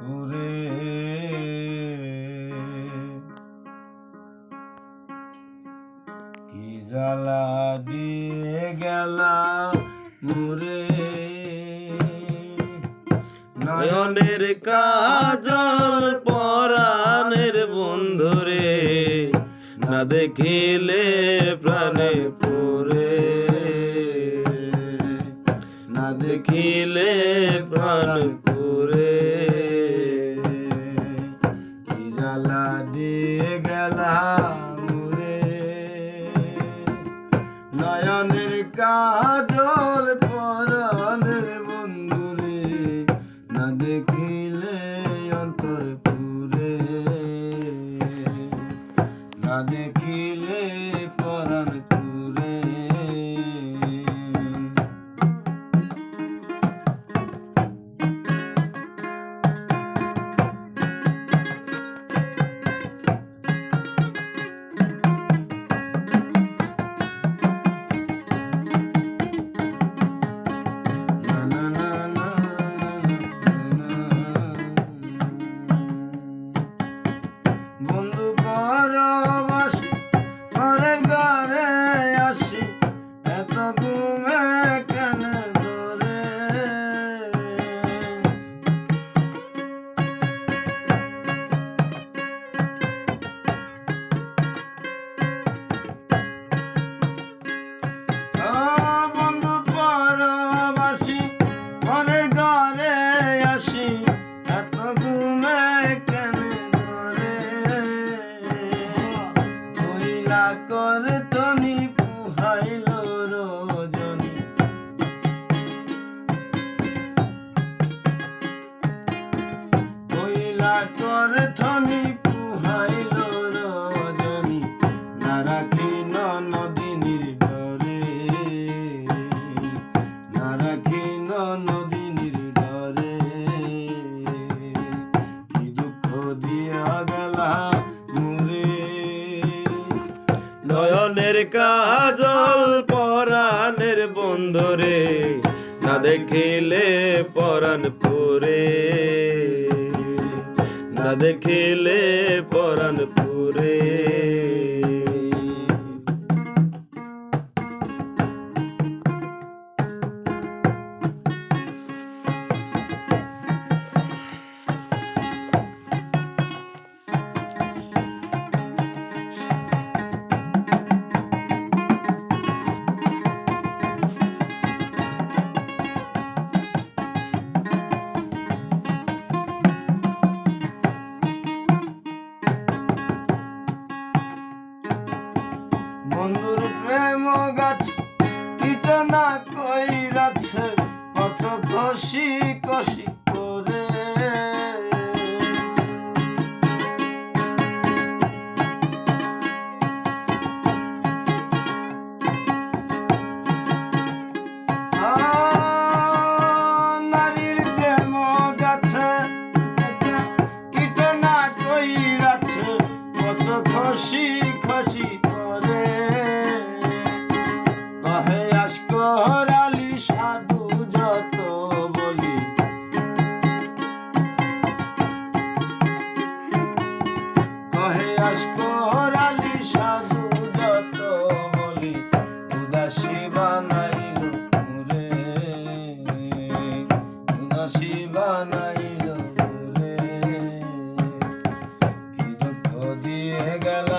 পুরে কি জ্বালা দিয়ে গেলা মুরে নয়নের কাজল পরাণের বন্ধুরে না দেখিলে প্রাণে পরে। না দেখিলে প্রাণ জ্বালা দিয়ে গেলা মুরে নয়নের কাজল পরনের বন্ধুরে না দেখিলে অন্তর পুরে। না দেখিলে দিয়া নয়নের কাজল পরাণের বন্ধুরে না দেখিলে পরাণ পুরে। না দেখিলে পরাণ বন্ধুর প্রেম গাছ কীটনা কইরাছে কত কষি কষি করে। কষি প্রকাশ করালি সাধু যত বলি উদাসী বানাইল রে উদাসী বানাইল দিয়ে গেল